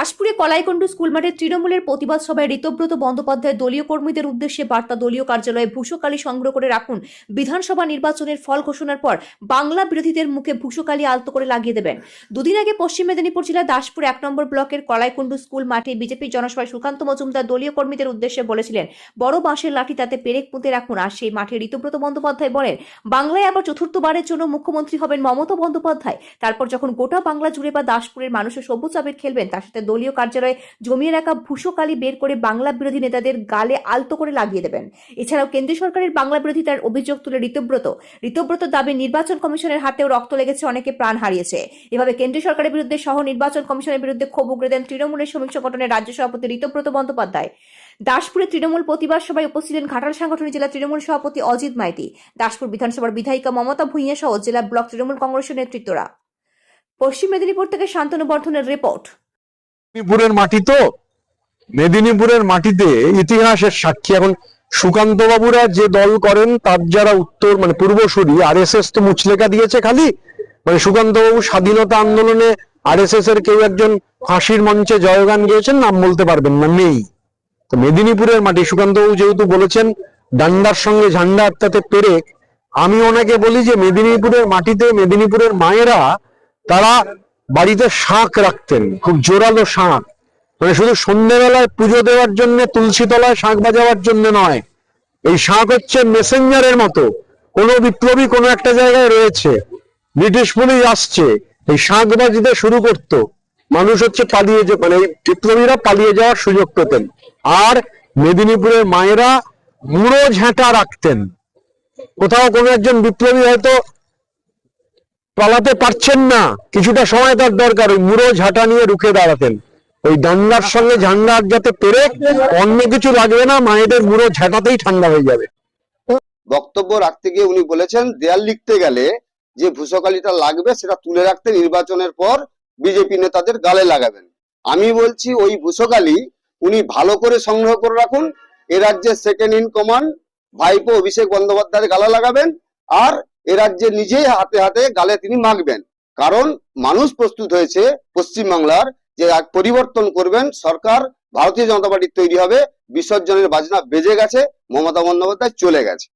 দাসপুরে কলাইকন্ড school মাঠে তৃণমূলের প্রতিবাদ সভায় ঋতব্রত বন্দ্যোপাধ্যায় দলীয় কর্মীদের উদ্দেশ্যে বার্তা দলীয় কার্যালয়ে ভূষকালী সংগ্রহ করে রাখুন। বিধানসভা নির্বাচনের ফল ঘোষণার পর বাংলা বিরোধীদের মুখে ভূষকালী আলতো করে লাগিয়ে দেবেন। দুদিন আগে পশ্চিম মেদিনীপুর জেলার দাসপুর এক নম্বর ব্লকের কলাইকুণ্ডু স্কুল মাঠে বিজেপির জনসভায় সুকান্ত মজুমদার দলীয় কর্মীদের উদ্দেশ্যে বলেছিলেন, বড় বাঁশের লাঠি তাতে পেরেক পুঁতে রাখুন। আর সেই মাঠে ঋতব্রত বন্দ্যোপাধ্যায় বলেন, বাংলায় আবার চতুর্থবারের জন্য মুখ্যমন্ত্রী হবেন মমতা বন্দ্যোপাধ্যায়। তারপর যখন গোটা বাংলা জুড়ে বা দাসপুরের মানুষের সবুজ আবির খেলবেন, তার সাথে দলীয় কার্যালয়ে জমিয়ে রাখা ভূষকালী বের করে বাংলা বিরোধী নেতাদের গালে আলতো করে লাগিয়ে দেবেন। এছাড়াও কেন্দ্রীয় সরকারের বাংলা বিরোধিতার অভিযোগ তুলে ঋতব্রত। ঋতব্রত দাবি, নির্বাচন কমিশনের হাতেও রক্ত লেগেছে, অনেকে প্রাণ হারিয়েছে। এভাবে কেন্দ্রীয় সরকারের বিরুদ্ধে সহ নির্বাচন কমিশনের বিরুদ্ধে ক্ষোভ উগড়ে দেন তৃণমূলের সমীক্ষ গঠনের রাজ্য সভাপতি ঋতব্রত বন্দ্যোপাধ্যায়। দাসপুরে তৃণমূল প্রতিবাদ সভায় উপস্থিত ছিলেন ঘাটাল সাংগঠনিক জেলা তৃণমূল সভাপতি অজিত মাইতি। দাসপুর বিধানসভার বিধায়িকা মমতা ভূঁইয়া সহ জেলা ব্লক তৃণমূল কংগ্রেসের নেতৃত্বরা। পশ্চিম মেদিনীপুর থেকে শান্তনু বর্ধনের রিপোর্ট। মেদিনীপুরের মাটি তো। মেদিনীপুরের মাটিতে ইতিহাসের সাক্ষী এখন সুকান্ত বাবুরা যে দল করেন, তার যারা উত্তর মানে পূর্বসূরি আর এস এস তো মুচলেখা দিয়েছে খালি। মানে সুকান্ত বাবু স্বাধীনতা আন্দোলনে আর এস এস এর কেউ একজন ফাঁসির মঞ্চে জয়গান গিয়েছেন, নাম বলতে পারবেন না, নেই। তো মেদিনীপুরের মাটি সুকান্ত বাবু যেহেতু বলেছেন, ডান্ডার সঙ্গে ঝান্ডা আটকাতে পেরে, আমি ওনাকে বলি যে মেদিনীপুরের মাটিতে মেদিনীপুরের মায়েরা, তারা বাড়িতে শাঁখ রাখতেন, খুব জোরালো শাঁখ মানে শুধু সন্ধ্যেবেলায় পুজো দেওয়ার জন্য তুলসী তলায় শাঁখ বাজাবার জন্য নয়। এই শাঁখ হচ্ছে মেসেঞ্জারের মতো। কোনো বিপ্লবী কোনো একটা জায়গায় রয়েছে। ব্রিটিশ পুলিশ আসছে, এই শাঁখ বাজিতে শুরু করতো। মানুষ হচ্ছে পালিয়ে যে মানে বিপ্লবীরা পালিয়ে যাওয়ার সুযোগ পেতেন। আর মেদিনীপুরের মায়েরা মুড়ো ঝাঁটা রাখতেন। কোথাও কোনো একজন বিপ্লবী হয়তো পালাতে পারছেন না। কিছুটা সময় তার দরকার, ওই মুড়ো ঝাঁটা নিয়ে রুখে দাঁড়াতেন। ওই ডান্ডার সঙ্গে ঝান্ডা যাতে পেরে অন্য কিছু লাগবে না, মায়েদের মুড়ো ঝাঁটাতেই ঠান্ডা হয়ে যাবে। বক্তব্য রাখতে গিয়ে উনি বলেছেন, দেয়াল লিখতে গেলে যে ভূষকালিটা লাগবে, সেটা তুলে রাখতে নির্বাচনের পর বিজেপি নেতাদের গালে লাগাবেন। আমি বলছি, ওই ভূষকালি উনি ভালো করে সংগ্রহ করে রাখুন, এ রাজ্যের সেকেন্ড ইন কমান্ড ভাইপো অভিষেক বন্দ্যোপাধ্যায়ের গালা লাগাবেন, আর এ রাজ্যে নিজেই হাতে হাতে গালে তিনি মাখবেন। কারণ মানুষ প্রস্তুত হয়েছে পশ্চিমবাংলার যে পরিবর্তন করবেন, সরকার ভারতীয় জনতা পার্টির তৈরি হবে, বিসর্জনের বাজনা বেজে গেছে, মমতা বন্দ্যোপাধ্যায় চলে গেছে।